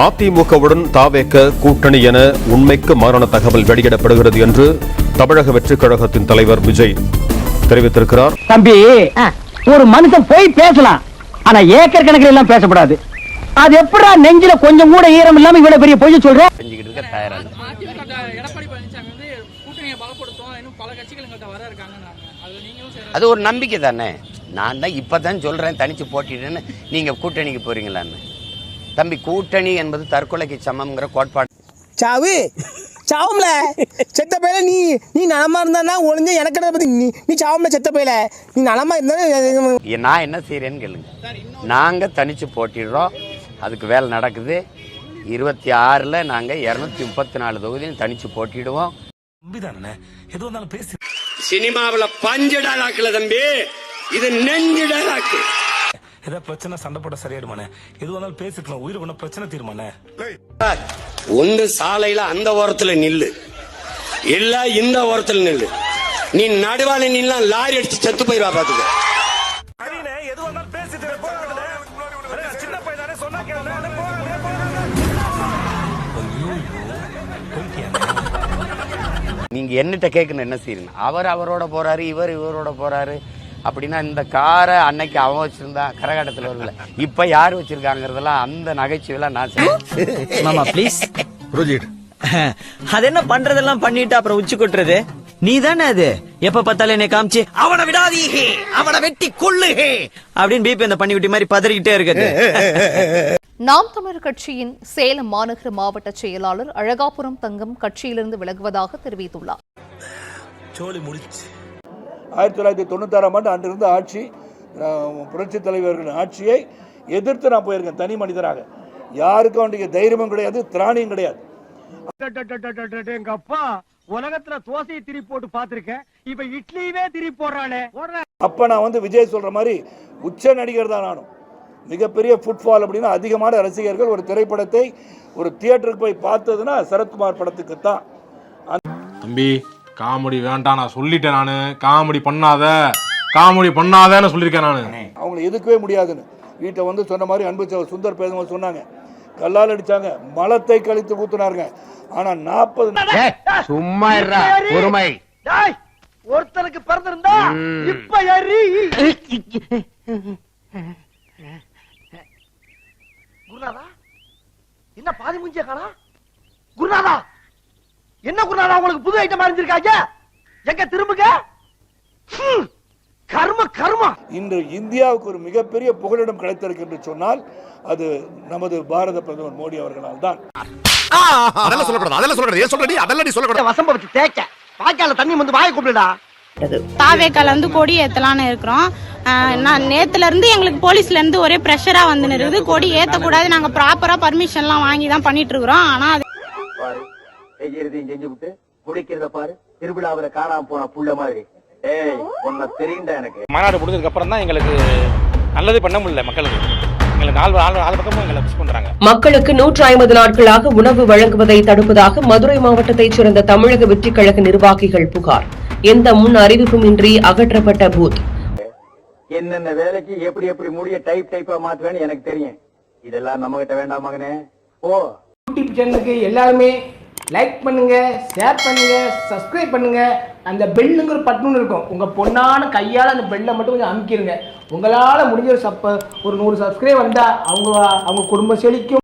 அதிமுகவுடன் தாவேக்க கூட்டணி என உண்மைக்கு மாறான தகவல் வெளியிடப்படுகிறது என்று தமிழக வெற்றிக் கழகத்தின் தலைவர் விஜய் தெரிவித்திருக்கிறார். தம்பி ஒரு மனுஷன் போய் பேசலாம் ஆனா ஏக்கர் கணக்கில் எல்லாம் பேசக்கூடாது அது எப்படா நெஞ்சில கொஞ்சம் கூட ஈரம் இல்லாம இவ்வளவு பெரிய பொய்ய சொல்ற? அது ஒரு நம்பிக்கை தானே? நான் தான் இப்போ தான் சொல்கிறேன் தனிச்சு போட்டிடுன்னு நீங்கள் கூட்டணிக்கு போறீங்களான்னு. தம்பி கூட்டணி என்பது தற்கொலைக்கு சமம்ங்கிற கோட்பாடு. சாவு சாவும்ல. செத்த பையில நீ நீ நலமா இருந்தானா ஒளிஞ்ச எனக்கு பத்தி நீ நீ சாவும்ல செத்த பையில. நீ நலமா இருந்தா நான் என்ன செய்கிறேன்னு கேளுங்க. நாங்கள் தனிச்சு போட்டிடுறோம். அதுக்கு வேலை நடக்குது. இருபத்தி ஆறில் நாங்கள் இரநூத்தி முப்பத்தி நாலு தொகுதியும் தனிச்சு போட்டிடுவோம். சினிமாவில் பஞ்சு டாலாக்குல தம்பி. இது நெஞ்சு டாலாக்கு ஏதாவது பிரச்சனை சண்டை போட சரியாயிடுமாண்ணே? எது வந்தாலும் பேசிக்கலாம். உயிர் ஒன்றும் பிரச்சனை தீருமாண்ணே? ஒன்று சாலையில அந்த ஓரத்துல நில்லு. இல்ல இந்த ஓரத்துல நில்லு. நீ நடுவால நின்னா லாரி அடிச்சு செத்து போயிருவா பாத்துக்க? நீங்க என்னட்ட கேட்கணும் என்ன செய்யணும் அவர் அவரோட போறாரு இவர் இவரோட போறாரு. அப்படின்னா இந்த காரை அன்னைக்கு அவன் வச்சிருந்தா கரகாட்டத்தில் வரல. இப்ப யார் வச்சிருக்காங்கிறதெல்லாம் அந்த நகைச்சுவைலாம் நான் செய்வேன். மாமா ப்ளீஸ் அது என்ன பண்றதெல்லாம் பண்ணிட்டு அப்புறம் உச்சி கொட்டுறது? நீ தானே அது? எப்ப பார்த்தாலும் என்னை காமிச்சு அவனை விடாதீஹே அவனை வெட்டி கொள்ளுஹே அப்படின்னு பிபி அந்த பண்ணி விட்டி மாதிரி பதறிக்கிட்டே இருக்குது. நாம் தமிழர் கட்சியின் சேலம் மாநகர மாவட்ட செயலாளர் அழகாபுரம் தங்கம் கட்சியிலிருந்து விலகுவதாக தெரிவித்துள்ளார். ஆயிரத்தி தொள்ளாயிரத்தி தொண்ணூத்தாறாம் ஆண்டு அன்றிருந்த ஆட்சி அஹ், புரட்சித் தலைவர்களின் ஆட்சியை எதிர்த்து நான் போயிருக்கேன் தனி மனிதராக. யாருக்கும் அவனுடைய தைரியமும் கிடையாது திராணியும் கிடையாது. எங்க அப்பா உலகத்துல தோசையை திரி போட்டு பாத்திருக்கேன் இப்ப இட்லியவே திரி போடுறானே. அப்போ நான் வந்து விஜய் சொல்கிற மாதிரி உச்ச நடிகர் தான் நானும். மிகப்பெரிய ஃபுட்பால் அப்படின்னா அதிகமான ரசிகர்கள் ஒரு திரைப்படத்தை ஒரு தியேட்டருக்கு போய் பார்த்ததுன்னா சரத்குமார் படத்துக்கு தான் தம்பி காமெடி வேண்டாம் நான் சொல்லிட்டேன் நான். காமெடி பண்ணாத. காமெடி பண்ணாதேன்னு சொல்லியிருக்கேன் நான். அவங்களை எதுக்கவே முடியாதுன்னு. வீட்டை வந்து சொன்ன மாதிரி அன்பு சுந்தர் பேசும்போது சொன்னாங்க. கல்லால் அடிச்சாங்க. மலத்தை கழித்து ஊத்துனாருங்க. ஆனா நாற்பது சும்மா பொறுமை. ஒருத்தனுக்கு பிறந்திருந்தா இப்ப ஏறி. குருநாதா என்ன பாதி முஞ்சிய காணா? குருநாதா என்ன குருநாதா உங்களுக்கு புது ஐட்டம் அறிஞ்சிருக்காங்க எங்க திரும்புங்க? ஹம், கர்ம கர்மா. இன்று இந்தியாவுக்கு ஒரு மிகப்பெரிய புகலிடம் கிடைத்திருக்கு என்று சொன்னால் அது நமது பாரத பிரதமர் மோடி அவர்களால் தான். அதெல்லாம் சொல்லக்கூடாது அதெல்லாம் சொல்லக்கூடாது. ஏன் சொல்றடி? அதெல்லாம் நீ சொல்லக்கூடாது. வசம்ப வச்சு தேய்க்க. வாய்க்கால தண்ணி வந்து வாயை கூப்பிடுடா. தாவேக்கால வந்து கொடி ஏத்தலாம்னு இருக்கிறோம். ஆஹ் நான் நேத்துல இருந்து எங்களுக்கு போலீஸ்ல இருந்து ஒரே பிரஷரா வந்து இருக்குது கொடி ஏத்த கூடாது நாங்க ப்ராப்பரா பர்மிஷன் எல்லாம் வாங்கி தான் பண்ணிட்டு இருக்கிறோம். ஆனா அது செய்யறதையும் செஞ்சு விட்டு குடிக்கிறத பாரு. திருவிழாவில காணாம போன புள்ள மாதிரி. ஏய் உன்னை தெரியுண்டா எனக்கு. மாநாடு முடிஞ்சதுக்கு அப்புறம் தான் எங்களுக்கு நல்லது பண்ண முடியல மக்களுக்கு. மக்களுக்கு நூற்றி ஐம்பது நாட்களாக உணவு வழங்குவதை தடுப்பதாக மதுரை மாவட்டத்தைச் சேர்ந்த தமிழக வெற்றிக் கழக நிர்வாகிகள் புகார். எந்த முன் அறிவிப்பும் இன்றி அகற்றப்பட்ட பூத். என்னென்ன வேலைக்கு எப்படி எப்படி முடிய டைப் டைப்பா மாத்துவேன்னு எனக்கு தெரியும். இதெல்லாம் நம்ம கிட்ட வேண்டாம் மகனே. ஓ யூடியூப் சேனலுக்கு எல்லாருமே லைக் பண்ணுங்க ஷேர் பண்ணுங்க சப்ஸ்கிரைப் பண்ணுங்க. அந்த பெல்லுங்கிற பட்டன் இருக்கும். உங்க பொண்ணான கையால அந்த பெல்லை மட்டும் கொஞ்சம் அமுக்கிருங்க. உங்களால முடிஞ்ச ஒரு சப்ப ஒரு நூறு சப்ஸ்கிரைப் வந்தா அவங்க அவங்க குடும்பம் செழிக்கும்.